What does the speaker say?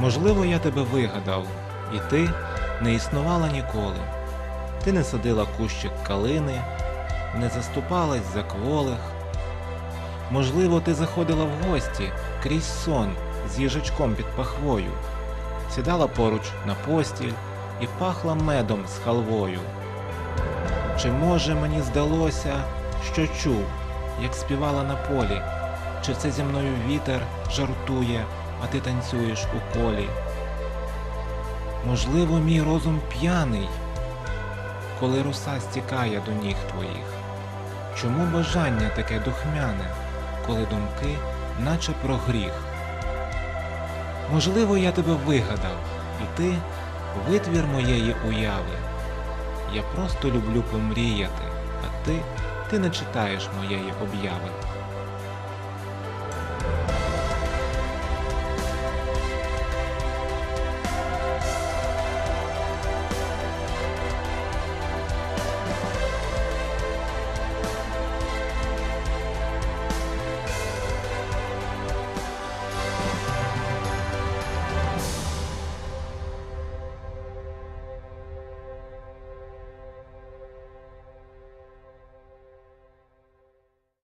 Можливо, я тебе вигадав, і ти не існувала ніколи. Ти не садила кущик калини, не заступалась за кволих. Можливо, ти заходила в гості крізь сон з їжачком під пахвою, сідала поруч на постіль і пахла медом з халвою. Чи може мені здалося, що чув, як співала на полі, чи це зі мною вітер жартує, а ти танцюєш у колі? Можливо, мій розум п'яний, коли роса стікає до ніг твоїх. Чому бажання таке духмяне, коли думки, наче про гріх? Можливо, я тебе вигадав, і ти витвір моєї уяви. Я просто люблю помріяти, а ти, ти не читаєш моєї обяви.